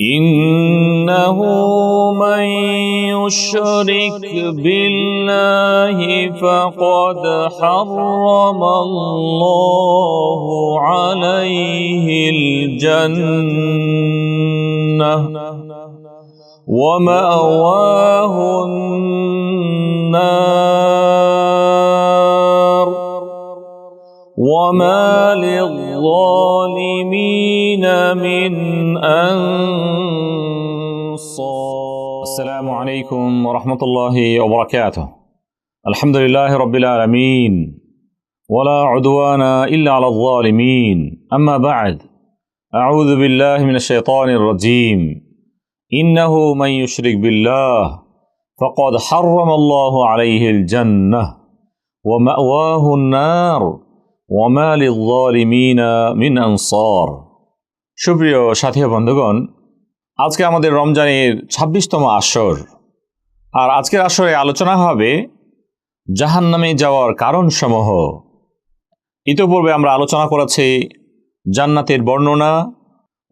إنه من يشرك بالله فقد حرم الله عليه الجنة ومأواه النار. وما للظالمين من أنصار. السلام عليكم ورحمة الله وبركاته. الحمد لله رب العالمين ولا عدوان إلا على الظالمين. أما بعد أعوذ بالله من الشيطان الرجيم. إنه من يشرك بالله فقد حرم الله عليه الجنة ومأواه النار. ওয়ামাল মিনা মিন আনসার। সুপ্রিয় সাথী বন্ধুগণ, আজকে আমাদের রমজানের ছাব্বিশতম আসর। আর আজকের আসরে আলোচনা হবে জাহান্নামে যাওয়ার কারণসমূহ। ইতোপূর্বে আমরা আলোচনা করেছি জান্নাতের বর্ণনা,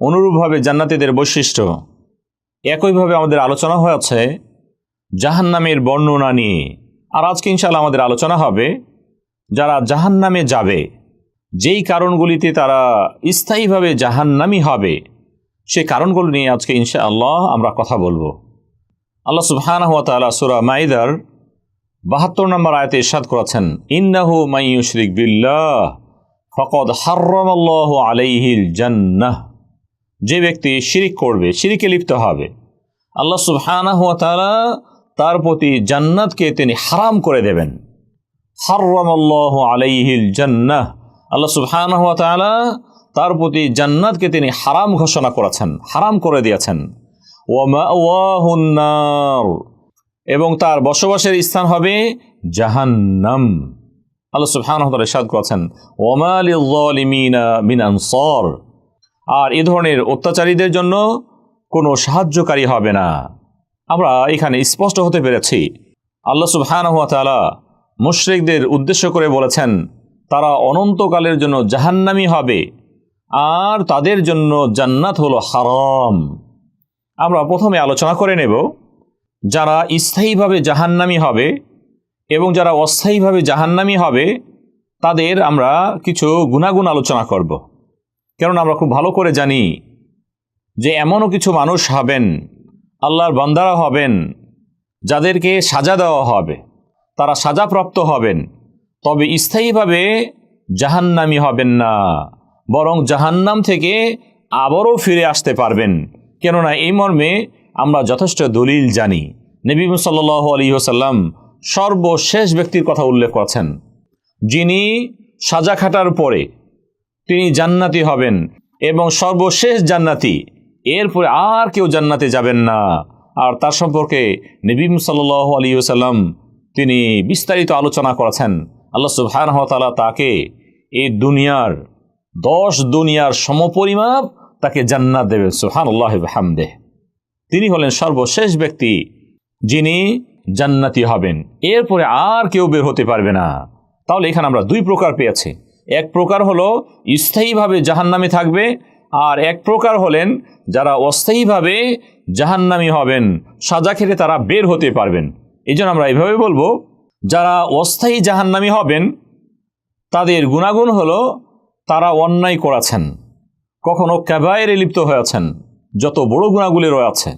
অনুরূপভাবে জান্নাতিদের বৈশিষ্ট্য। একইভাবে আমাদের আলোচনা হয়েছে জাহান্নামের বর্ণনা নিয়ে। আর আজকে ইনশাল্লাহ আমাদের আলোচনা হবে যারা জাহান্নামে যাবে, যেই কারণগুলিতে তারা স্থায়ীভাবে জাহান্নামি হবে, সে কারণগুলো নিয়ে আজকে ইনশা আল্লাহ আমরা কথা বলব। আল্লাহ তাআলা সূরা মাইদার বাহাত্তর নম্বর আয়তে ইরশাদ করেছেন, ইন্নাহু মাইয়ুশরিক বিল্লাহ, ফাকাদ হাররামাল্লাহু আলাইহিল জান্নাহ। যে ব্যক্তি শিরিক করবে, শিরিকে লিপ্ত হবে, আল্লাহ সুবহানাহু ওয়া তাআলা তার প্রতি জান্নাতকে তিনি হারাম করে দেবেন। হাররামাল্লাহু আলাইহিল জান্নাহ। আল্লাহ তাআলা তার প্রতি জান্নাতকে তিনি হারাম ঘোষণা করেছেন, হারাম করে দিয়েছেন। ওয়া মাওয়াহুন নার। এবং তার বসবাসের স্থান হবে জাহান্নাম। আল্লাহ তাআলা ইরশাদ করেছেন লিয-যালিমিনা মিন আনসার। আর এ ধরনের অত্যাচারীদের জন্য কোনো সাহায্যকারী হবে না। আমরা এখানে স্পষ্ট হতে পেরেছি। আল্লাহ সুবহানাহু ওয়া তাআলা মুশরিকদের উদ্দেশ্য করে বলেছেন, তারা অনন্তকালের জন্য জাহান্নামি হবে, আর তাদের জন্য জান্নাত হলো হারাম। আমরা প্রথমে আলোচনা করে নেব, যারা স্থায়ীভাবে জাহান্নামি হবে এবং যারা অস্থায়ীভাবে জাহান্নামি হবে, তাদের আমরা কিছু গুণাগুণ আলোচনা করব। কেননা আমরা খুব ভালো করে জানি যে এমনও কিছু মানুষ হবেন, আল্লাহর বান্দারা হবেন, যাদেরকে সাজা দেওয়া হবে। তারা সাজাপ্রাপ্ত হবেন। তবে স্থায়ীভাবে জাহান্নামি হবেন না, বরং জাহান্নাম থেকে আবারও ফিরে আসতে পারবেন। কেননা এই মর্মে আমরা যথেষ্ট দলিল জানি। নবী সাল্লাহ আলী সাল্লাম সর্বশেষ ব্যক্তির কথা উল্লেখ করেছেন। যিনি সাজা খাটার পরে তিনি জান্নাতি হবেন এবং সর্বশেষ জান্নাতি। এরপরে আর কেউ জান্নাতে যাবেন না। আর তার সম্পর্কে নবীম সাল্লাহ আলী সাল্লাম তিনি বিস্তারিত আলোচনা করেছেন। আল্লাহ সুবহানহতালা তাকে এই দুনিয়ার, দশ দুনিয়ার সমপরিমাপ তাকে জান্নাত দেবেন সুহান আল্লাহ হামদে তিনি হলেন সর্বশেষ ব্যক্তি যিনি জান্নাতি হবেন। এরপরে আর কেউ বের হতে পারবে না। তাহলে এখানে আমরা দুই প্রকার পেয়েছি। এক প্রকার হলো স্থায়ীভাবে জাহান্নামে থাকবে, আর এক প্রকার হলেন যারা অস্থায়ীভাবে জাহান্নামি হবেন, সাজা খেলে তারা বের হতে পারবেন। এই জন্য আমরা এভাবে বলব, যারা অস্থায়ী জাহান্নামি হবেন, তাদের গুণাগুণ হলো তারা অন্যায় করেছেন, কখনো ক্যাবায়েরে লিপ্ত হয়েছেন যত বড় গুণাগুলি রয়েছে,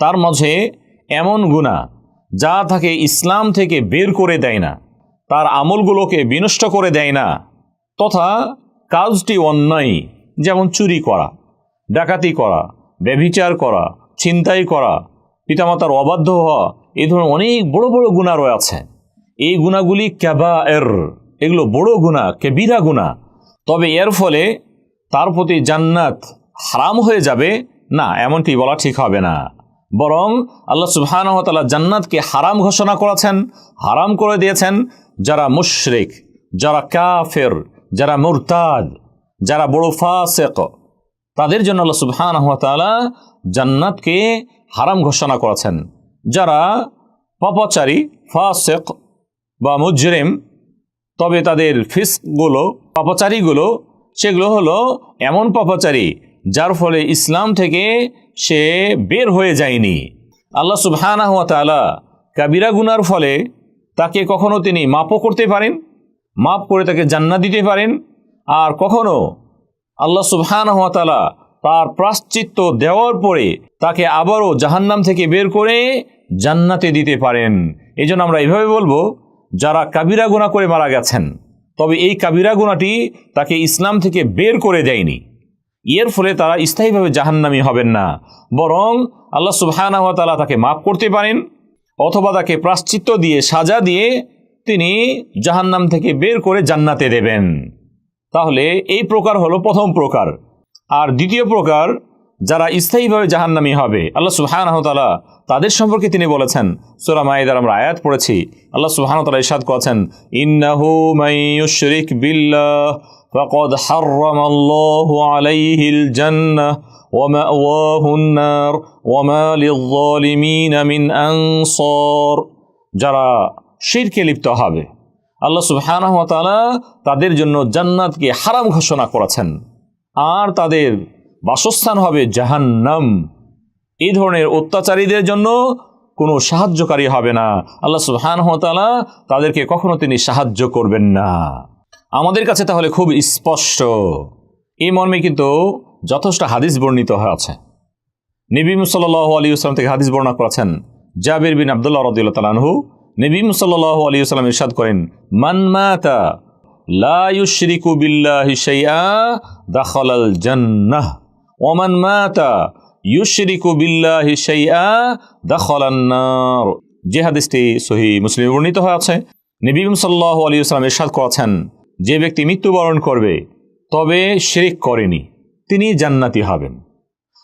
তার মাঝে এমন গুণা যা তাকে ইসলাম থেকে বের করে দেয় না, তার আমলগুলোকে বিনষ্ট করে দেয় না, তথা কাজটি অন্যায়, যেমন চুরি করা, ডাকাতি করা, ব্যভিচার করা, ছিনতাই করা, পিতামাতার অবাধ্য হওয়া এই ধরনের অনেক বড় বড় গুণা রয়েছে এই গুণাগুলি ক্যাবা এর এগুলো বড় গুণা কেবিরা গুণা। তবে এর ফলে তার প্রতি জান্নাত হারাম হয়ে যাবে, না, এমনটি বলা ঠিক হবে না। বরং আল্লাহ সুবহানহতালা জান্নাতকে হারাম ঘোষণা করেছেন, হারাম করে দিয়েছেন যারা মুশরিক, যারা কাফের, যারা মুরতাদ, যারা বড় ফাসেক। তাদের জন্য আল্লাহ সুবহানহতালা জান্নাতকে হারাম ঘোষণা করেছেন। যারা পাপাচারী, ফাসেক বা মুজরিম, তবে তাদের ফিসগুলো, পাপাচারীগুলো, সেগুলো হলো এমন পাপাচারী যার ফলে ইসলাম থেকে সে বের হয়ে যায়নি। আল্লাহ সুবহানাহু কাবিরা গুনার ফলে তাকে কখনো তিনি মাপও করতে পারেন, মাপ করে তাকে জান্না দিতে পারেন, আর কখনো আল্লাহ সুবহানাহু ওয়া তাআলা তার প্রাশ্চিত্য দেওয়ার পরে তাকে আবারও জাহান্নাম থেকে বের করে জান্নাতে দিতে পারেন। এই আমরা এভাবে বলব, যারা কাবিরা গুণা করে মারা গেছেন, তবে এই কাবিরা গুণাটি তাকে ইসলাম থেকে বের করে দেয়নি। এর ফলে তারা স্থায়ীভাবে জাহান্নামি হবেন না। বরং আল্লাহ সুবহানাহু ওয়া তাআলা তাকে মাফ করতে পারেন, অথবা তাকে প্রাশ্চিত্য দিয়ে সাজা দিয়ে তিনি জাহান্নাম থেকে বের করে জান্নাতে দেবেন। তাহলে এই প্রকার হলো প্রথম প্রকার। আর দ্বিতীয় প্রকার যারা স্থায়ীভাবে জাহান্নামী হবে আল্লাহ সুবহানাহু ওয়া তাআলা তাদের সম্পর্কে তিনি বলেছেন সূরা মাইদার আমরা আয়াত পড়েছি আল্লাহ সুবহানাহু ওয়া তাআলা ইরশাদ করেছেন ইন্নাহু মাইয়ুশরিক বিল্লাহ ফাকাদ হাররামাল্লাহু আলাইহিল জান্নাহ ومأواه النار وما للظالمين من أنصار যারা শিরকে লিপ্ত হবে আল্লাহ সুবহানাহু ওয়া তাআলা তাদের জন্য জান্নাতকে হারাম ঘোষণা করেছেন আর তাদের বাসস্থান হবে জাহান্নাম। এই ধরনের অত্যাচারীদের জন্য কোনো সাহায্যকারী হবে না। আল্লাহ সুবহানাহু ওয়া তাআলা তাদেরকে কখনো তিনি সাহায্য করবেন না। আমাদের কাছে তাহলে খুব স্পষ্ট। এই মর্মে কিন্তু যথেষ্ট হাদিস বর্ণিত হয়েছে নবী সাল্লাহ আলী আসলাম থেকে হাদিস বর্ণনা করেছেন, জাবির বিন আবদুল্লাহ রদিল্লা তালানহু নবী সাল্লাহ আলী আসলাম ইরশাদ করেন, মান মাতা ওমান মাতা যে মুসলিম বর্ণিত সাল্লাহ আলী আসলাম ইরশাদ করেছেন, যে ব্যক্তি মৃত্যুবরণ করবে, তবে শিরিক করেনি, তিনি জান্নাতি হবেন।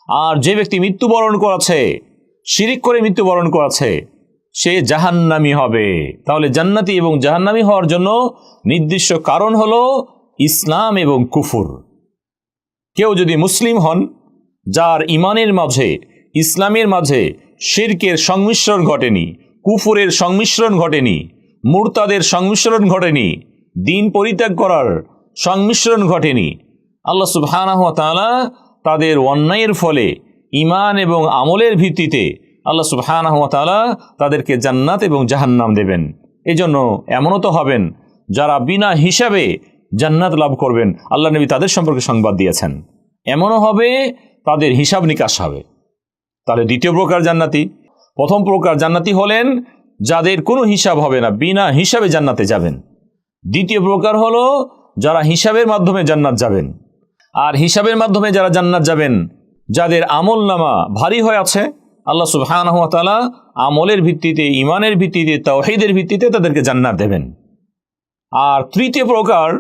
আর যে ব্যক্তি মৃত্যুবরণ করেছে, শিরিক করে মৃত্যুবরণ করেছে সে জাহান্নামি হবে। তাহলে জান্নাতি এবং জাহান্নামি হওয়ার জন্য নির্দিষ্ট কারণ হলো ইসলাম এবং কুফুর। কেউ যদি মুসলিম হন, যার ইমানের মাঝে, ইসলামের মাঝে শিরকের সংমিশ্রণ ঘটেনি, কুফুরের সংমিশ্রণ ঘটেনি, মুরতাদের সংমিশ্রণ ঘটেনি, দিন পরিত্যাগ করার সংমিশ্রণ ঘটেনি, আল্লাহ সুবহানাহু তাআলা তাদের অন্যায়ের ফলে ইমান এবং আমলের ভিত্তিতে আল্লাহ সুবহানাহু তাদেরকে জান্নাত এবং জাহান্নাম দেবেন। এই জন্য এমনও তো হবেন, যারা বিনা হিসাবে জান্নাত লাভ করবেন, আল্লাহ নবী তাদের সম্পর্কে সংবাদ দিয়েছেন। এমনও হবে, তাদের হিসাব নিকাশ হবে। তাহলে দ্বিতীয় প্রকার জান্নাতি। প্রথম প্রকার জান্নাতি হলেন, যাদের কোনো হিসাব হবে না, বিনা হিসাবে জান্নাতে যাবেন। দ্বিতীয় প্রকার হলো, যারা হিসাবের মাধ্যমে জান্নাত যাবেন। আর হিসাবের মাধ্যমে যারা জান্নাত যাবেন, যাদের আমল নামা ভারী হয়ে আছে আল্লাহ সুবহানাহু ওয়া তাআলা আমলের ভিত্তিতে ইমানের ভিত্তিতে, তাওহীদের ভিত্তিতে তাদেরকে জান্নাত দেবেন। আর তৃতীয় প্রকার,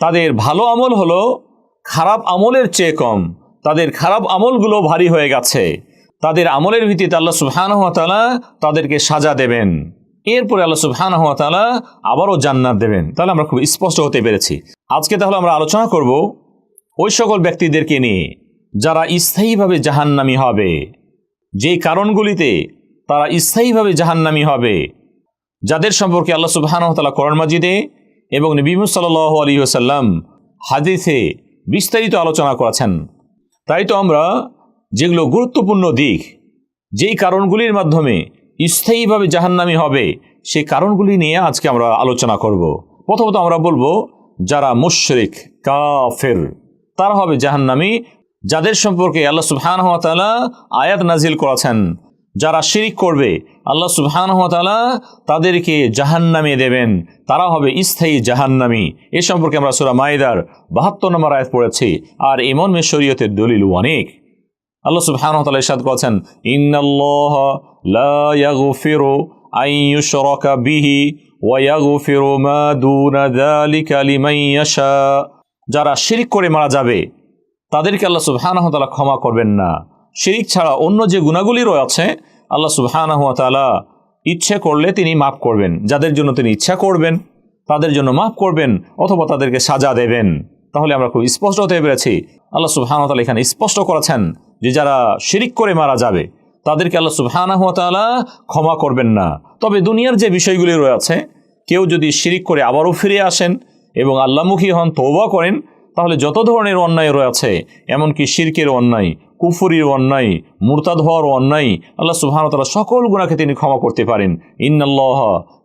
তাদের ভালো আমল হলো খারাপ আমলের চেয়ে কম। তাদের খারাপ আমলগুলো ভারী হয়ে গেছে। তাদের আমলের ভিত্তিতে আল্লাহ সুবহানাহু ওয়া তাদেরকে সাজা দেবেন। এরপরে আল্লাহ সুবহানাহু ওয়া তাআলা আবারও জান্নাত দেবেন। তাহলে আমরা খুব স্পষ্ট হতে পেরেছি। আজকে তাহলে আমরা আলোচনা করব ওই সকল ব্যক্তিদেরকে নিয়ে যারা স্থায়ীভাবে জাহান্নামি হবে। যে কারণগুলিতে তারা স্থায়ীভাবে জাহান্নামি হবে, যাদের সম্পর্কে আল্লাহ সুবহানাহু ওয়া তাআলা মাজিদে এবং নবী সাল্লাল্লাহু আলাইহি ওয়াসাল্লাম হাদিসে বিস্তারিত আলোচনা করেছেন। তাই তো আমরা যেগুলো গুরুত্বপূর্ণ দিক, যেই কারণগুলির মাধ্যমে স্থায়ীভাবে জাহান্নামি হবে, সেই কারণগুলি নিয়ে আজকে আমরা আলোচনা করব। প্রথমত আমরা বলব, যারা মুশরিক, কাফের, তারা হবে জাহান্নামি যাদের সম্পর্কে আল্লাহ তাআলা আয়াত নাজিল করেছেন, যারা শিরিক করবে, আল্লাহ সুবহানাহু ওয়া তাআলা তাদেরকে জাহান্নামে দেবেন। তারা হবে স্থায়ী জাহান্নামি। এ সম্পর্কে আমরা সূরা মাইদার 72 নম্বর আয়াত পড়েছি, আর ইমন মে শরীয়তের দলিল অনেক। আল্লাহ তাআলা ইরশাদ করেছেন বিহি যারা শিরিক করে মারা যাবে তাদেরকে আল্লাহ সুবহানাহু ওয়া তাআলা ক্ষমা করবেন না। শিরিক ছাড়া অন্য যে গুণাগুলি রয়েছে, আল্লাহ সুবহানাহু ওয়া তাআলা ইচ্ছে করলে তিনি মাফ করবেন। যাদের জন্য তিনি ইচ্ছা করবেন, তাদের জন্য মাফ করবেন অথবা তাদেরকে সাজা দেবেন। তাহলে আমরা খুব স্পষ্ট হতে পেরেছি। আল্লাহ সুবহানাহু ওয়া তাআলা এখানে স্পষ্ট করেছেন যে যারা শিরিক করে মারা যাবে, তাদেরকে আল্লাহ সুবহানাহু ওয়া তাআলা ক্ষমা করবেন না। তবে দুনিয়ার যে বিষয়গুলি রয়েছে, কেউ যদি শিরিক করে আবারও ফিরে আসেন এবং আল্লাহমুখী হন তৌবা করেন তাহলে যত ধরনের অন্যায় রয়েছে এমনকি শির্কের অন্যায় কুফুরির অন্যায়, মুরতাদ হওয়ার অন্যায়, আল্লাহ সুবহানতালা সকল গুণাকে তিনি ক্ষমা করতে পারেন।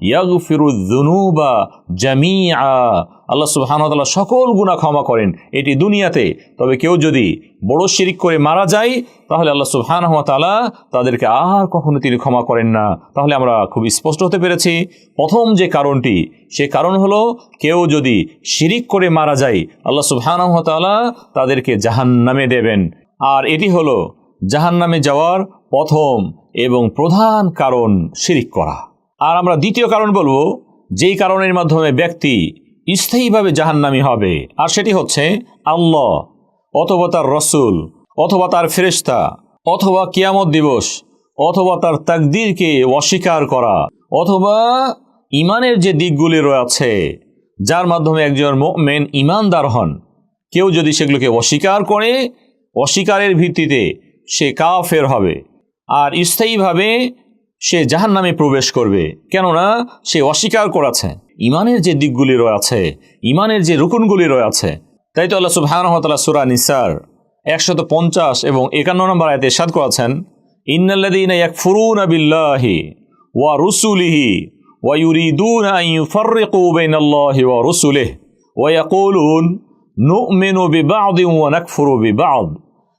ইয়াগফিরুদ্দুনুবা জামিআ। আল্লাহ সুবহানতালা সকল গুণা ক্ষমা করেন। এটি দুনিয়াতে। তবে কেউ যদি বড় শিরিক করে মারা যায়, তাহলে আল্লাহ সুবহানহতালা তাদেরকে আর কখনো তিনি ক্ষমা করেন না। তাহলে আমরা খুব স্পষ্ট হতে পেরেছি। প্রথম যে কারণটি, সে কারণ হলো কেউ যদি শিরিক করে মারা যায়, আল্লাহ সুবহানহতালা তাদেরকে জাহান্নামে দেবেন। আর এটি হলো জাহান্নামে যাওয়ার প্রথম এবং প্রধান কারণ শিরিক করা। আর আমরা দ্বিতীয় কারণ বলব, যেই কারণের মাধ্যমে ব্যক্তি স্থায়ীভাবে জাহান্নামি হবে, আর সেটি হচ্ছে আল্লাহ, অথবা তার রসুল, অথবা তার ফেরেশতা, অথবা কিয়ামত দিবস, অথবা তার তাকদিরকে অস্বীকার করা, অথবা ইমানের যে দিকগুলি রয়েছে, যার মাধ্যমে একজন মেন ইমানদার হন। কেউ যদি সেগুলোকে অস্বীকার করে অস্বীকারের ভিত্তিতে সে কাফের হবে আর স্থায়ীভাবে সে জাহান নামে প্রবেশ করবে কেননা সে অস্বীকার করেছে ইমানের যে দিকগুলি রয়েছে ইমানের যে রুকুনগুলি রয়েছে তাই তো আল্লাহ সুবহানহতালা সুরা নিসার একশত পঞ্চাশ এবং একান্ন নম্বর আয়তে সাদ করেছেন ইন্নাল্লাদিন ইয়াকফুরুনা বিল্লাহি ওয়া রুসুলিহি ওয়া ইউরিদুনা আন ইউফাররিকু বাইনাল্লাহি ওয়া রুসুলিহি ওয়া ইয়াকুলুন نؤمن ببعض ونكفر ببعض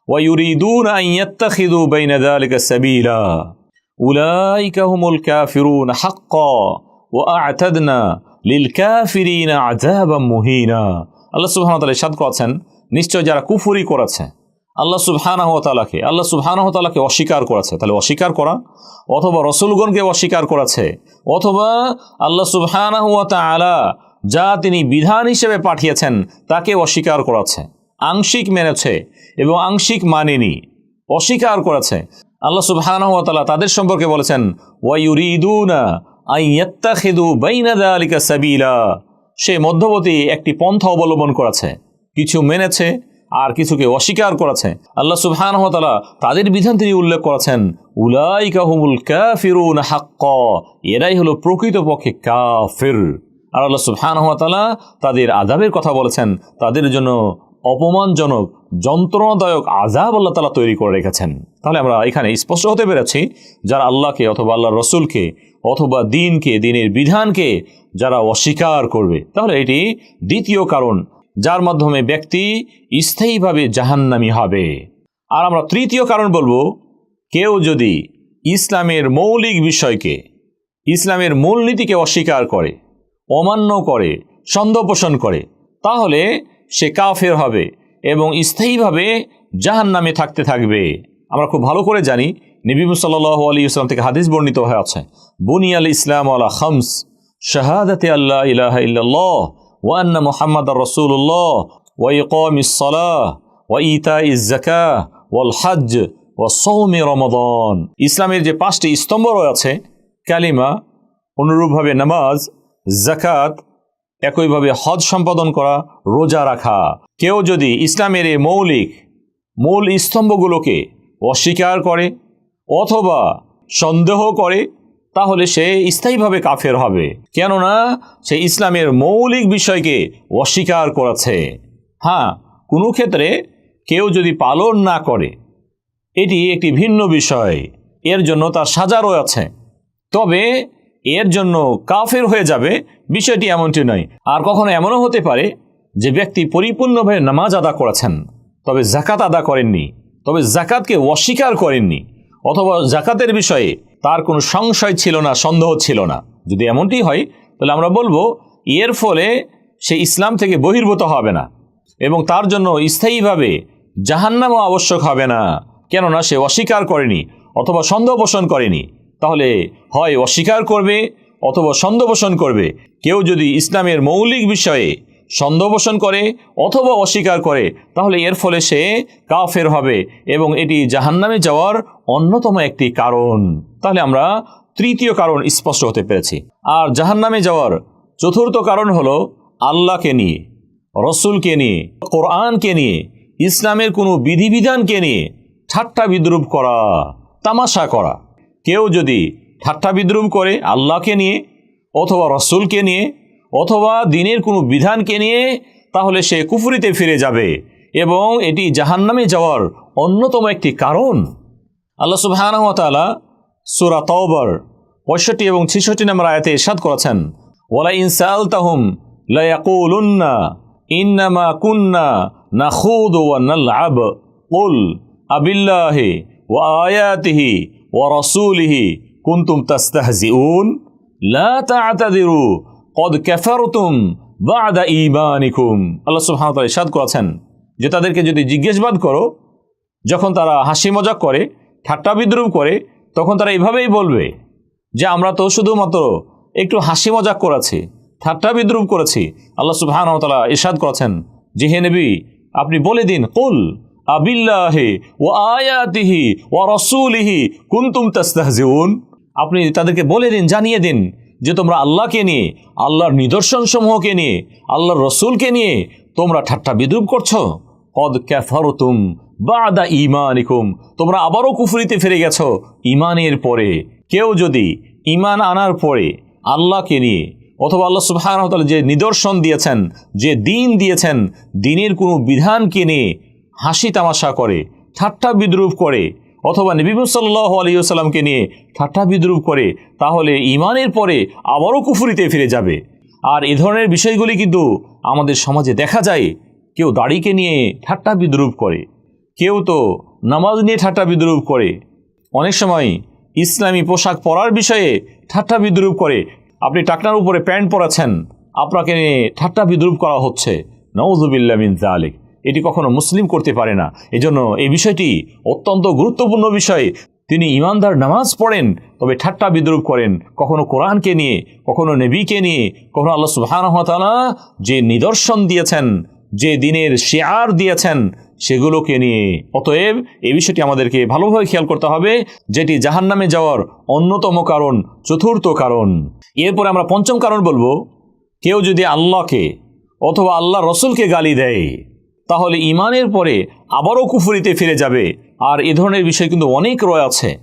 ويريدون أن يتخذوا بين ذلك سبيلا أولئك هم الكافرون حقا وأعتدنا للكافرين عذابا مهينا আল্লাহ সুবহানাহু ওয়া তাআলা ইরশাদ করেছেন নিশ্চয় যারা কুফরি করেছে আল্লাহ সুবহানাহু ওয়া তাআলাকে আল্লাহ সুবহানাহু ওয়া তাআলাকে অস্বীকার করেছে তাহলে অস্বীকার করা অথবা রসুলগণকে অস্বীকার করেছে অথবা আল্লাহ সুবহানাহু ওয়া তাআলা যা তিনি বিধান হিসেবে পাঠিয়েছেন তাকে অস্বীকার করেছে আংশিক মেনেছে এবং আংশিক মানেনি, অস্বীকার করেছে। আল্লাহ সুবহানাহু ওয়া তাদের সম্পর্কে বলেছেন ওয়াইউরিদুনা আইয়াত্তাখিদু বাইনা যালিকা সাবিলা। সে মধ্যবর্তী একটি পন্থা অবলম্বন করেছে, কিছু মেনেছে আর কিছুকে অস্বীকার করেছে। আল্লাহ সুবহানাহু ওয়া তাআলা তাদের বিধান তিনি উল্লেখ করেছেন, উলাইকা হুমুল কাফিরুন হাক্কা। এরাই হলো প্রকৃতপক্ষে কাফির। আর আল্লাহ সুবহানহতালা তাদের আজাবের কথা বলেছেন, তাদের জন্য অপমানজনক, যন্ত্রণাদায়ক আজাব আল্লাহ তালা তৈরি করে রেখেছেন। তাহলে আমরা এখানে স্পষ্ট হতে পেরেছি, যারা আল্লাহকে অথবা আল্লাহ রসুলকে অথবা দিনকে, দিনের বিধানকে যারা অস্বীকার করবে, তাহলে এটি দ্বিতীয় কারণ যার মাধ্যমে ব্যক্তি স্থায়ীভাবে জাহান্নামি হবে। আর আমরা তৃতীয় কারণ বলব, কেউ যদি ইসলামের মৌলিক বিষয়কে, ইসলামের মূলনীতিকে অস্বীকার করে, অমান্য করে, সন্দেহ পোষণ করে, তাহলে সে কাফের হবে এবং স্থায়ীভাবে জাহান নামে থাকতে থাকবে। আমরা খুব ভালো করে জানি নবীম সাল্লাহ আলী ইসলাম থেকে হাদিস বর্ণিত হয়ে আছে বুনি আল ইসলাম আলা খামস, শাহাদাতে আল্লাহ ইলাহ ইল্লাল্লাহ ওয়ান্না মোহাম্মদ রসুল্লাহ ওয়াইকম ইসলাহ ওয়া ইতা ইজাকা ওয়াল হজ ওয়া সৌমে রমদন। ইসলামের যে পাঁচটি স্তম্ভ রয়েছে, কালিমা, অনুরূপভাবে নামাজ জাকাত একইভাবে হজ সম্পাদন করা, রোজা রাখা। কেউ যদি ইসলামের এই মৌলিক, মূল স্তম্ভগুলোকে অস্বীকার করে অথবা সন্দেহ করে, তাহলে সে স্থায়ীভাবে কাফের হবে। কেননা, সে ইসলামের মৌলিক বিষয়কে অস্বীকার করেছে। হ্যাঁ কোনো ক্ষেত্রে কেউ যদি পালন না করে, এটি একটি ভিন্ন বিষয়। এর জন্য তার সাজা রয়েছে। তবে এর জন্য কাফের হয়ে যাবে, বিষয়টি এমনটি নয়। আর কখনো এমনও হতে পারে যে ব্যক্তি পরিপূর্ণভাবে নামাজ আদা করেছেন, তবে জাকাত আদা করেননি, তবে জাকাতকে অস্বীকার করেননি, অথবা জাকাতের বিষয়ে তার কোনো সংশয় ছিল না, সন্দেহ ছিল না। যদি এমনটি হয়, তাহলে আমরা বলব, এর ফলে সে ইসলাম থেকে বহির্ভূত হবে না, এবং তার জন্য স্থায়ীভাবে জাহান্নামও আবশ্যক হবে না, কেননা সে অস্বীকার করেনি, অথবা সন্দেহ পোষণ করেনি। তাহলে হয় অস্বীকার করবে অথবা সন্দেহ পোষণ করবে। কেউ যদি ইসলামের মৌলিক বিষয়ে সন্দেহ পোষণ করে অথবা অস্বীকার করে, তাহলে এর ফলে সে কাফের হবে এবং এটি জাহান্নামে যাওয়ার অন্যতম একটি কারণ। তাহলে আমরা তৃতীয় কারণ স্পষ্ট হতে পেরেছি। আর জাহান্নামে যাওয়ার চতুর্থ কারণ হলো আল্লাহকে নিয়ে, রসুলকে নিয়ে, কোরআনকে নিয়ে, ইসলামের কোনো বিধিবিধানকে নিয়ে ঠাট্টা বিদ্রুপ করা, তামাশা করা। কেউ যদি ঠাট্টা বিদ্রুপ করে আল্লাহকে নিয়ে অথবা রসুলকে নিয়ে অথবা দিনের কোনো বিধানকে নিয়ে, তাহলে সে কুফুরিতে ফিরে যাবে এবং এটি জাহান্নামে যাওয়ার অন্যতম একটি কারণ। আল্লাহ সুবাহানহতালা সুরা তওবর পঁয়ষট্টি এবং ছিষট্টি নম্বর আয়াতে ইরশাদ করেছেন, ওয়ালা ইনসাল তাহুম লায়াকুলুন্না ইন্নামা কুন্না নাখুদ ওয়া নালআব। কুল আবিল্লাহি ওয়া আয়াতিহি ওয়া রাসূলিহি কুনতুম তাস্তাহজিউন লা তা'তাযিরু কদ কাফারতুম বা'দা ঈমানিকুম আল্লাহ সুবহানাহু ওয়া তাআলা ইরশাদ করেছেন যে তাদেরকে যদি জিজ্ঞেসবাদ করো, যখন তারা হাসি মজাক করে, ঠাট্টা বিদ্রুপ করে, তখন তারা এভাবেই বলবে যে, আমরা তো শুধুমাত্র একটু হাসি মজাক করেছি, ঠাট্টা বিদ্রুপ করেছি। আল্লাহ সুবহান তালা ইরশাদ করেছেন যে, হে নবী, আপনি বলে দিন, কুল। আবিল্লাহে ও আয়াতিহি ও রসুলিহি কুন্তুম তাস্তাহজিউন। আপনি তাদেরকে বলে দিন, জানিয়ে দিন যে তোমরা আল্লাহকে নিয়ে, আল্লাহর নিদর্শন সমূহকে নিয়ে, আল্লাহর রসুলকে নিয়ে তোমরা ঠাট্টা বিদ্রুপ করছ। কদ ক্যাফারতুম বাদা ইমানিকুম তোমরা আবারও কুফরিতে ফিরে গেছো ইমানের পরে। কেউ যদি ইমান আনার পরে আল্লাহকে নিয়ে অথবা আল্লাহ সুবাহ যে নিদর্শন দিয়েছেন, যে দিন দিয়েছেন, দিনের কোনো বিধানকে নিয়ে হাসি তামাশা করে, ঠাট্টা বিদ্রুপ করে, অথবা নবীব সাল্লাহ আলিয়াল্লামকে নিয়ে ঠাট্টা বিদ্রুপ করে, তাহলে ইমানের পরে আবারও কুফুরিতে ফিরে যাবে। আর এ ধরনের বিষয়গুলি কিন্তু আমাদের সমাজে দেখা যায়, কেউ দাড়িকে নিয়ে ঠাট্টা বিদ্রুপ করে, কেউ তো নামাজ নিয়ে ঠাট্টা বিদ্রুপ করে। অনেক সময় ইসলামী পোশাক পরার বিষয়ে ঠাট্টা বিদ্রুপ করে, আপনি টাকনার উপরে প্যান্ট পরাছেন আপনাকে নিয়ে ঠাট্টা বিদ্রুপ করা হচ্ছে। নওজুবিল্লা মিন জালিক এটি কখনো মুসলিম করতে পারে না। এজন্য এই বিষয়টি অত্যন্ত গুরুত্বপূর্ণ বিষয়। তিনি ইমানদার নামাজ পড়েন, তবে ঠাট্টা বিদ্রুপ করেন। কখনো কোরআনকে নিয়ে, কখনো নেবীকে নিয়ে, কখনো আল্লাহ সুবাহানহতালা যে নিদর্শন দিয়েছেন, যে দিনের শেয়ার দিয়েছেন, সেগুলোকে নিয়ে। অতএব এই বিষয়টি আমাদেরকে ভালোভাবে খেয়াল করতে হবে, যেটি জাহান্নামে যাওয়ার অন্যতম কারণ, চতুর্থ কারণ। এরপরে আমরা পঞ্চম কারণ বলব, কেউ যদি আল্লাহকে অথবা আল্লাহ রসুলকে গালি দেয় তাহলে ইমানের পরে আবারও কুফুরিতে ফিরে যাবে। আর এ ধরনের বিষয় কিন্তু অনেক রয় আছে।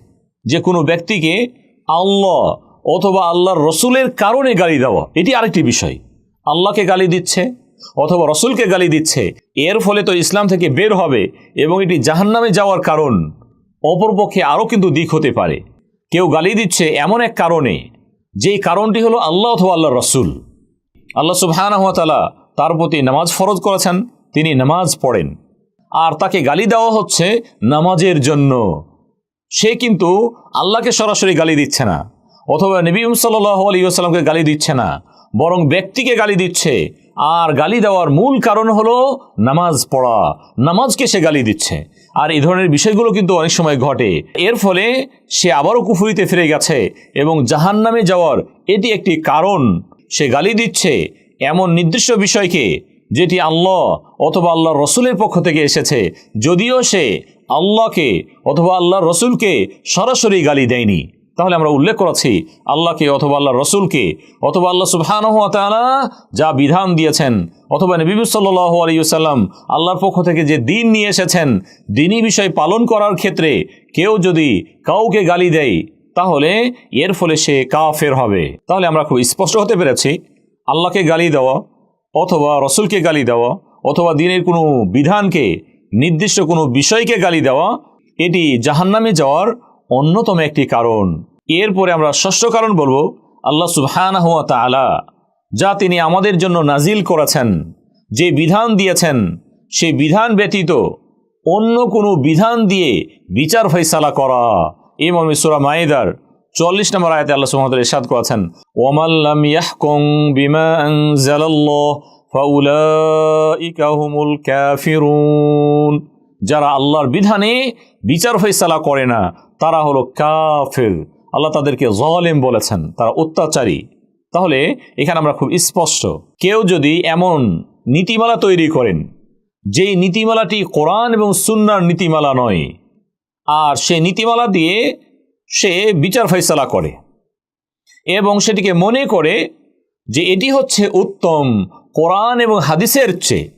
যে কোনো ব্যক্তিকে আল্লাহ অথবা আল্লাহর রসুলের কারণে গালি দেওয়া, এটি আরেকটি বিষয়। আল্লাহকে গালি দিচ্ছে অথবা রসুলকে গালি দিচ্ছে, এর ফলে তো ইসলাম থেকে বের হবে এবং এটি জাহান্নামে যাওয়ার কারণ অপরপক্ষে আরও কিন্তু দিক হতে পারে। কেউ গালি দিচ্ছে এমন এক কারণে, যেই কারণটি হলো আল্লাহ অথবা আল্লাহর রসুল। আল্লাহ সুবাহানহতালা তার প্রতি নামাজ ফরজ করেছেন। তিনি নামাজ পড়েন। আর তাকে গালি দেওয়া হচ্ছে নামাজের জন্য। সে কিন্তু আল্লাহকে সরাসরি গালি দিচ্ছে না। অথবা নবীম সাল্লাহ আলী আসাল্লামকে গালি দিচ্ছে না। বরং ব্যক্তিকে গালি দিচ্ছে। আর গালি দেওয়ার মূল কারণ হলো নামাজ পড়া। নামাজকে সে গালি দিচ্ছে। আর এই ধরনের বিষয়গুলো কিন্তু অনেক সময় ঘটে। এর ফলে সে আবারও কুফুরিতে ফিরে গেছে এবং জাহান নামে যাওয়ার এটি একটি কারণ। সে গালি দিচ্ছে এমন নির্দিষ্ট বিষয়কে যেটি আল্লাহ অথবা আল্লাহ রসুলের পক্ষ থেকে এসেছে, যদিও সে আল্লাহকে অথবা আল্লাহ রসুলকে সরাসরি গালি দেয়নি। তাহলে আমরা উল্লেখ করেছি, আল্লাহকে অথবা আল্লাহ রসুলকে অথবা আল্লাহ সুবহানহ যা বিধান দিয়েছেন, অথবা নবী সাল্লাহ আলিয়াল্লাম আল্লাহর পক্ষ থেকে যে দিন নিয়ে এসেছেন, দিনই বিষয় পালন করার ক্ষেত্রে কেউ যদি কাউকে গালি দেয়, তাহলে এর ফলে সে কাফের হবে। তাহলে আমরা খুব স্পষ্ট হতে পেরেছি, আল্লাহকে গালি দেওয়া অথবা রসুলকে গালি দেওয়া, অথবা দিনের কোনো বিধানকে, নির্দিষ্ট কোনো বিষয়কে গালি দেওয়া, এটি জাহান্নামে যাওয়ার অন্যতম একটি কারণ। এরপরে আমরা ষষ্ঠ কারণ বলব, আল্লাহ সুবহান যা তিনি আমাদের জন্য নাজিল করেছেন, যে বিধান দিয়েছেন সেই বিধান ব্যতীত অন্য কোনো বিধান দিয়ে বিচার ফৈসালা করা। এই মর্মে সুরা মায়েদার চল্লিশ নম্বর আয়তে আল্লাহ সুমত ইরশাদ করেছেন যারা আল্লাহর বিধানে বিচার ফৈসালা করে না, তারা হলো কাফের। আল্লাহ তাদেরকে জলেম বলেছেন, তারা অত্যাচারী। তাহলে এখানে আমরা খুব স্পষ্ট, কেউ যদি এমন নীতিমালা তৈরি করেন, যেই নীতিমালাটি কোরআন এবং সুন্নার নীতিমালা নয়, আর সে নীতিমালা দিয়ে সে বিচার ফয়সালা করে এবং সেটিকে মনে করে যে এটি হচ্ছে উত্তম কোরআন এবং হাদিসের চেয়ে,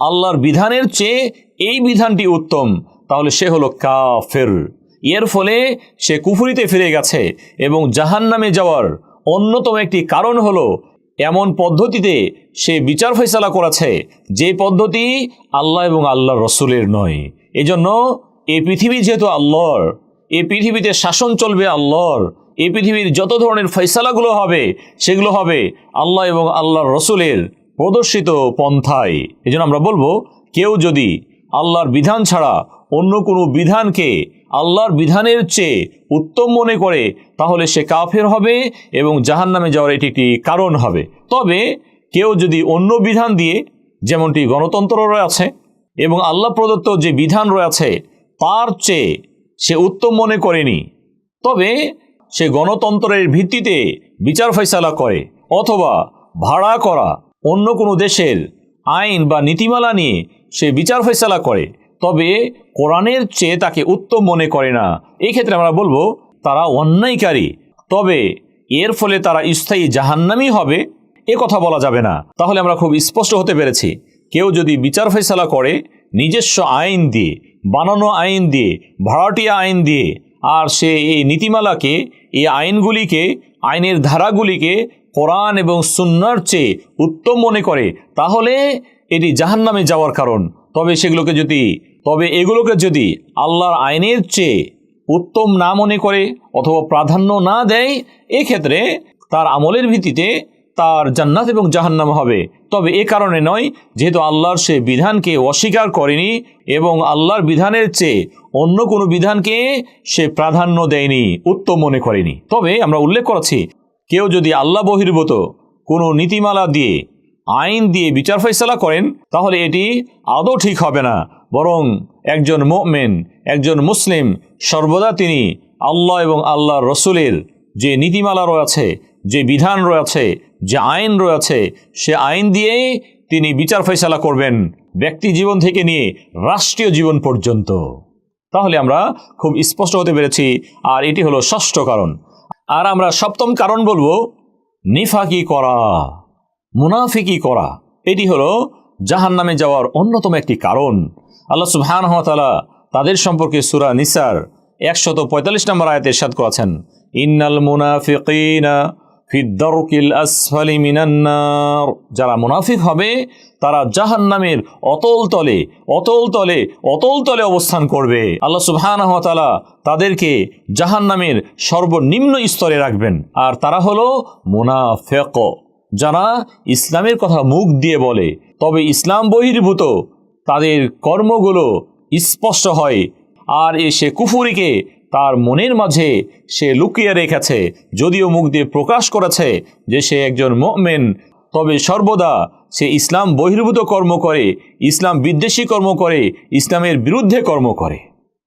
আল্লাহর বিধানের চেয়ে এই বিধানটি উত্তম, তাহলে সে হলো কাফের। এর ফলে সে কুফুরিতে ফিরে গেছে এবং জাহান নামে যাওয়ার অন্যতম একটি কারণ হলো এমন পদ্ধতিতে সে বিচার ফয়সালা করেছে যে পদ্ধতি আল্লাহ এবং আল্লাহ রসুলের নয়। এজন্য এই পৃথিবী যেহেতু আল্লাহর এই পৃথিবীতে শাসন চলবে আল্লাহর। এই পৃথিবীর যত ধরনের ফয়সালাগুলো হবে, সেগুলো হবে আল্লাহ এবং আল্লাহর রসুলের প্রদর্শিত পন্থায়। এই আমরা বলব, কেউ যদি আল্লাহর বিধান ছাড়া অন্য কোনো বিধানকে আল্লাহর বিধানের চেয়ে উত্তম মনে করে, তাহলে সে কাফের হবে এবং জাহান নামে যাওয়ার এটি একটি কারণ হবে। তবে কেউ যদি অন্য বিধান দিয়ে, যেমনটি গণতন্ত্র রয়েছে এবং আল্লাহ প্রদত্ত যে বিধান রয়েছে তার চেয়ে সে উত্তম মনে করেনি। তবে সে গণতন্ত্রের ভিত্তিতে বিচার ফয়সালা করে অথবা ভাড়া করা অন্য কোনো দেশের আইন বা নীতিমালা নিয়ে সে বিচার ফয়সালা করে। তবে কোরআনের চেয়ে তাকে উত্তম মনে করে না। এই ক্ষেত্রে আমরা বলব, তারা অন্যায়কারী। তবে এর ফলে তারা স্থায়ী জাহান্নামই হবে, এ কথা বলা যাবে না। তাহলে আমরা খুব স্পষ্ট হতে পেরেছি। কেউ যদি বিচার ফয়সালা করে নিজস্ব আইন দিয়ে, বানানো আইন দিয়ে, ভাড়াটিয়া আইন দিয়ে, আর সে এই নীতিমালাকে, এই আইনগুলিকে, আইনের ধারাগুলিকে কোরআন এবং সুন্নার চেয়ে উত্তম মনে করে, তাহলে এটি জাহান্নামে যাওয়ার কারণ। তবে সেগুলোকে যদি, তবে এগুলোকে যদি আল্লাহর আইনের চেয়ে উত্তম না মনে করে অথবা প্রাধান্য না দেয়, এক্ষেত্রে তার আমলের ভিত্তিতে তার জান্নাত এবং জাহান্নাম হবে। তবে এ কারণে নয়, যেহেতু আল্লাহর সে বিধানকে অস্বীকার করেনি এবং আল্লাহর বিধানের চেয়ে অন্য কোনো বিধানকে সে প্রাধান্য দেয়নি, উত্তম মনে করেনি। তবে আমরা উল্লেখ করেছি, কেউ যদি আল্লাহ বহির্ভূত কোনো নীতিমালা দিয়ে, আইন দিয়ে বিচার ফয়সলা করেন, তাহলে এটি আদৌ ঠিক হবে না। বরং একজন মোমেন, একজন মুসলিম, সর্বদা তিনি আল্লাহ এবং আল্লাহ রসুলের যে নীতিমালা রয়েছে, যে বিধান রয়েছে যে আইন রয়েছে, সে আইন দিয়েই তিনি বিচার ফয়সালা করবেন ব্যক্তি জীবন থেকে নিয়ে রাষ্ট্রীয় জীবন পর্যন্ত। তাহলে আমরা খুব স্পষ্ট হতে পেরেছি, আর এটি হলো ষষ্ঠ কারণ। আর আমরা সপ্তম কারণ বলব, নিফাকি করা, মুনাফিকি করা। এটি হলো জাহান নামে যাওয়ার অন্যতম একটি কারণ। আল্লাহ সুবহান তালা তাদের সম্পর্কে সুরা নিসার একশত পঁয়তাল্লিশ নম্বর আয়াতে সাদ করেছেন, ইন্নাল মুনাফিকিনা মিনান্নার যারা মুনাফিক হবে, তারা জাহান নামের অতল তলে অতল তলে অতল তলে অবস্থান করবে। আল্লাহ সুবহান তালা তাদেরকে জাহান নামের সর্বনিম্ন স্তরে রাখবেন। আর তারা হলো মুনাফেক। যারা ইসলামের কথা মুখ দিয়ে বলে, তবে ইসলাম বহির্ভূত, তাদের কর্মগুলো স্পষ্ট হয়। আর এ সে কুফুরিকে তার মনের মাঝে সে লুকিয়ে রেখেছে, যদিও মুখ দিয়ে প্রকাশ করেছে যে সে একজন মমেন। তবে সর্বদা সে ইসলাম বহির্ভূত কর্ম করে, ইসলাম বিদ্বেষী কর্ম করে, ইসলামের বিরুদ্ধে কর্ম করে।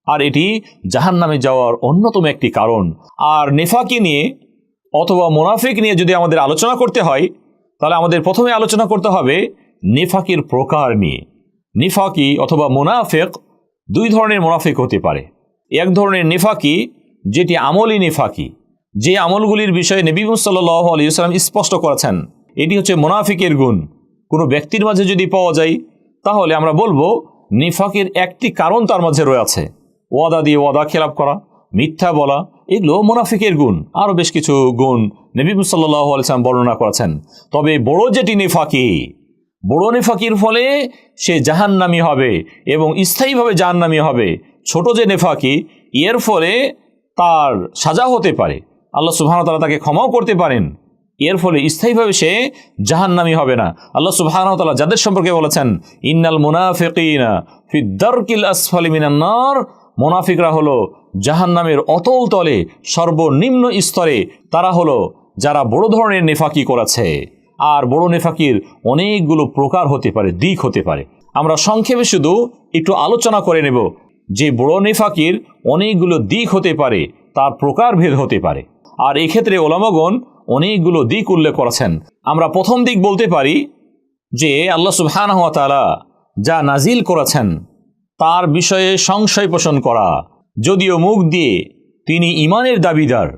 আর এটি জাহান নামে যাওয়ার অন্যতম একটি কারণ। আর নেফাকি নিয়ে অথবা মোনাফিক নিয়ে যদি আমাদের আলোচনা করতে হয়, তাহলে আমাদের প্রথমে আলোচনা করতে হবে নেফাকির প্রকার নিয়ে। নিফাকি অথবা মোনাফেক দুই ধরনের মোনাফিক হতে পারে। এক ধরনের নেফাকি, যেটি আমলি নেফাকি, যে আমলগুলির বিষয়ে নবী সাল্লাহ আলিয়াল্লাম স্পষ্ট করেছেন। এটি হচ্ছে মোনাফিকের গুণ। কোনো ব্যক্তির মাঝে যদি পাওয়া যায়, তাহলে আমরা বলব নিফাকের একটি কারণ তার মাঝে রয়েছে। ওয়াদা দিয়ে ওয়াদা, খেলাপ করা, মিথ্যা বলা, এগুলো মোনাফিকের গুণ। আরও বেশ কিছু গুণ নবী সাল্লাহ আলিয়াল্লাম বর্ণনা করেছেন। তবে বড় যেটি নেফাকি, বড় নেফাকির ফলে সে জাহান্নামি হবে এবং স্থায়ীভাবে জাহান্নামি হবে। ছোট যে নেফাকি, এর ফলে তার সাজা হতে পারে। আল্লাহ সুবাহতালা তাকে ক্ষমাও করতে পারেন। এর ফলে স্থায়ীভাবে সে জাহান্নামি হবে না। আল্লাহ সুবাহতালা যাদের সম্পর্কে বলেছেন, ইন্নাল মুনাফিকিনা ফিদ্দারকিল আসফালি মিনান্নার মোনাফিকরা হলো জাহান্নামের অতল তলে, সর্বনিম্ন স্তরে তারা হলো যারা বড় ধরনের নেফাকি করেছে। আর বড় নেফাকির অনেকগুলো প্রকার হতে পারে, দিক হতে পারে। আমরা সংক্ষেপে শুধু একটু আলোচনা করে নেব যে বড় নেফাকির অনেকগুলো দিক হতে পারে, তার প্রকারভেদ হতে পারে। আর এক্ষেত্রে ওলামগণ অনেকগুলো দিক উল্লেখ করেছেন। আমরা প্রথম দিক বলতে পারি যে, আল্লাহ সুবহান তালা যা নাজিল করেছেন, তার বিষয়ে সংশয় পোষণ করা। যদিও মুখ দিয়ে তিনি ইমানের দাবিদার,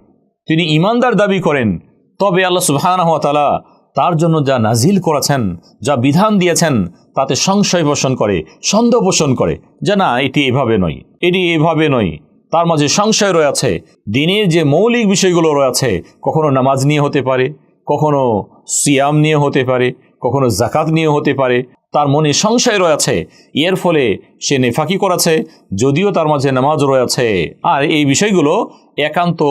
তিনি ইমানদার দাবি করেন, তবে আল্লাহ সুবহান তালা তার জন্য যা নাজিল করেছেন, যা বিধান দিয়েছেন, তাতে সংশয় পোষণ করে, সন্দেহ পোষণ করে যে না, এটি এভাবে নয়, এটি এভাবে নয়। তার মাঝে সংশয় রয়েছে, দিনের যে মৌলিক বিষয়গুলো রয়েছে, কখনো নামাজ নিয়ে হতে পারে, কখনো সিয়াম নিয়ে হতে পারে, কখনো জাকাত নিয়ে হতে পারে, তার মনে সংশয় রয়েছে, এর ফলে সে নেফাকি করেছে, যদিও তার মাঝে নামাজ রয়েছে। আর এই বিষয়গুলো একান্ত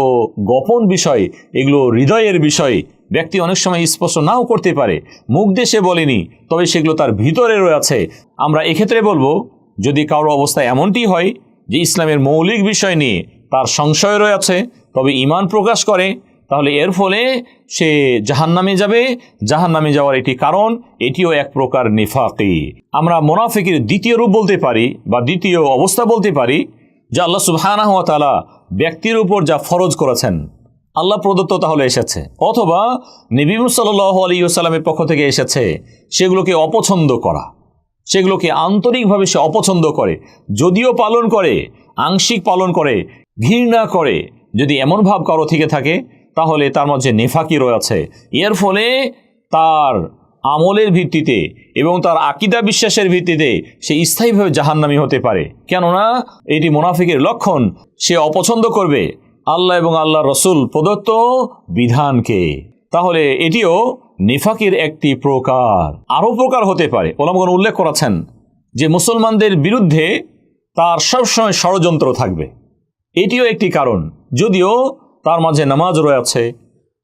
গোপন বিষয়, এগুলো হৃদয়ের বিষয় ব্যক্তি অনেক সময় স্পষ্ট নাও করতে পারে। মুখ দিয়ে সে বলেনি, তবে সেগুলো তার ভিতরে রয়েছে। আমরা এক্ষেত্রে বলব, যদি কারোর অবস্থা এমনটি হয় যে ইসলামের মৌলিক বিষয় নিয়ে তার সংশয় রয়েছে, তবে ইমান প্রকাশ করে, তাহলে এর ফলে সে জাহান নামে যাবে। জাহান নামে যাওয়ার এটি কারণ, এটিও এক প্রকার নিফাকি। আমরা মোনাফিকের দ্বিতীয় রূপ বলতে পারি বা দ্বিতীয় অবস্থা বলতে পারি, যে আল্লাহ তাআলা ব্যক্তির উপর যা ফরজ করেছেন। আল্লাহ প্রদত্ত তাহলে এসেছে। অথবা নবী সাল্লাহ আলী সাল্লামের পক্ষ থেকে এসেছে, সেগুলোকে অপছন্দ করা। সেগুলোকে আন্তরিকভাবে সে অপছন্দ করে, যদিও পালন করে, আংশিক পালন করে, ঘৃণা করে, যদি এমন ভাব কারও থেকে থাকে, তাহলে তার মধ্যে নেফাকি রয়েছে। এর ফলে তার আমলের ভিত্তিতে এবং তার আকিদা বিশ্বাসের ভিত্তিতে সে স্থায়ীভাবে জাহান্নামি হতে পারে। কেননা, এটি মুনাফিকের লক্ষণ। সে অপছন্দ করবে আল্লাহ এবং আল্লাহ রসুল প্রদত্ত বিধানকে। তাহলে এটিও নিফাকির একটি প্রকার। আরও প্রকার হতে পারে। ওলামগণ উল্লেখ করেছেন যে মুসলমানদের বিরুদ্ধে তার সবসময় ষড়যন্ত্র থাকবে। এটিও একটি কারণ। যদিও তার মাঝে নামাজ রয়েছে,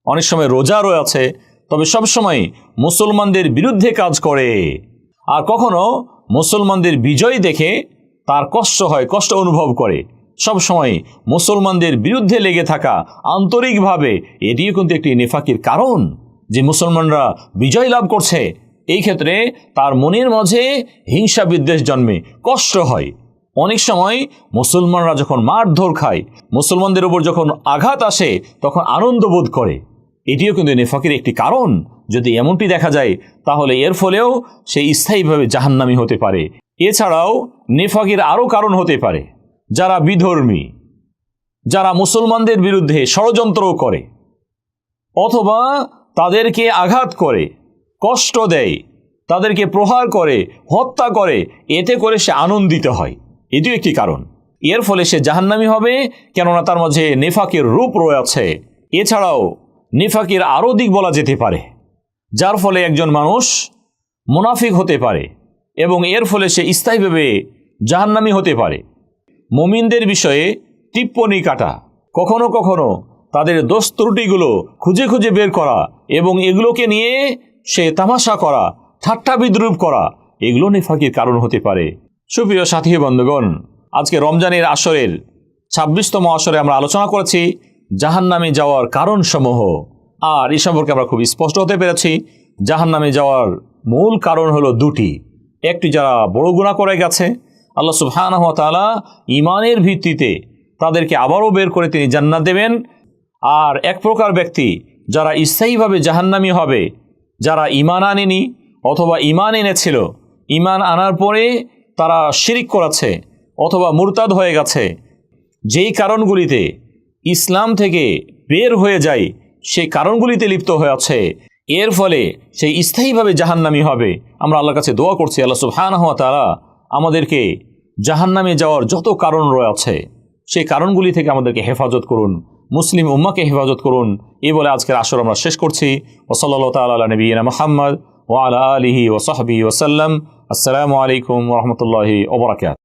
অনেক সময় রোজা রয়েছে, তবে সবসময় মুসলমানদের বিরুদ্ধে কাজ করে। আর কখনো মুসলমানদের বিজয় দেখে তার কষ্ট হয়, কষ্ট অনুভব করে। সব সময় মুসলমানদের বিরুদ্ধে লেগে থাকা আন্তরিকভাবে এটিও কিন্তু একটি নেফাকির কারণ যে মুসলমানরা বিজয় লাভ করছে। এই ক্ষেত্রে তার মনের মাঝে হিংসা বিদ্বেষ জন্মে, কষ্ট হয়। অনেক সময় মুসলমানরা যখন মারধর খায়, মুসলমানদের উপর যখন আঘাত আসে, তখন আনন্দ বোধ করে। এটিও কিন্তু নেফাকির একটি কারণ। যদি এমনটি দেখা যায়, তাহলে এর ফলেও সে স্থায়ীভাবে জাহান্নামি হতে পারে। এছাড়াও নেফাকির আরও কারণ হতে পারে। যারা বিধর্মী, যারা মুসলমানদের বিরুদ্ধে ষড়যন্ত্র করে, অথবা তাদেরকে আঘাত করে, কষ্ট দেয়, তাদেরকে প্রহার করে, হত্যা করে, এতে করে সে আনন্দিত হয়। এটিও একটি কারণ। এর ফলে সে জাহান্নামি হবে, কেননা তার মাঝে নেফাকের রূপ রয়েছে। এছাড়াও নেফাকের আরও দিক বলা যেতে পারে, যার ফলে একজন মানুষ মুনাফিক হতে পারে এবং এর ফলে সে স্থায়ীভাবে জাহান্নামি হতে পারে। মমিনদের বিষয়ে টিপ্পনি কাটা। কখনো কখনো তাদের দোষ ত্রুটিগুলো খুঁজে খুঁজে বের করা এবং এগুলোকে নিয়ে সে তামাশা করা, ঠাট্টা বিদ্রুপ করা, এগুলো নেফাকির কারণ হতে পারে। সুপ্রিয় সাথী বন্ধুগণ, আজকে রমজানের আসরের ছাব্বিশতম আসরে আমরা আলোচনা করেছি জাহান নামে যাওয়ার কারণসমূহ। আর এই সম্পর্কে আমরা খুব স্পষ্ট হতে পেরেছি জাহান নামে যাওয়ার মূল কারণ হলো দুটি। একটি যারা বড় গুণা করে গেছে আল্লাহ সুবহানাহু ওয়া তাআলা ইমানের ভিত্তিতে তাদেরকে আবারও বের করে তিনি জান্নাত দেবেন। আর এক প্রকার ব্যক্তি যারা স্থায়ীভাবে জাহান্নামি হবে, যারা ইমান আনেনি অথবা ইমান এনেছিল ইমান আনার পরে তারা শিরিক করাচ্ছে অথবা মুরতাদ হয়ে গেছে, যেই কারণগুলিতে ইসলাম থেকে বের হয়ে যায় সেই কারণগুলিতে লিপ্ত হয়ে আছে। এর ফলে সেই স্থায়ীভাবে জাহান্নামি হবে। আমরা আল্লাহর কাছে দোয়া করছি, আল্লাহ সুবহানাহু ওয়া তাআলা জাহান নামে যাওয়ার যত কারণ রয়েছে সেই কারণগুলি থেকে আমাদেরকে হেফাজত করুন, মুসলিম উম্মাকে হেফাজত করুন। এই বলে আজকের আসর আমরা শেষ করছি। ওসল্লা তালা নবীনা মোহাম্মদ ওয়ালা আলহি ওসহাবি ওসাল্লাম আসসালামু আলাইকুম রহমতুল্লাহি ওবরাকাত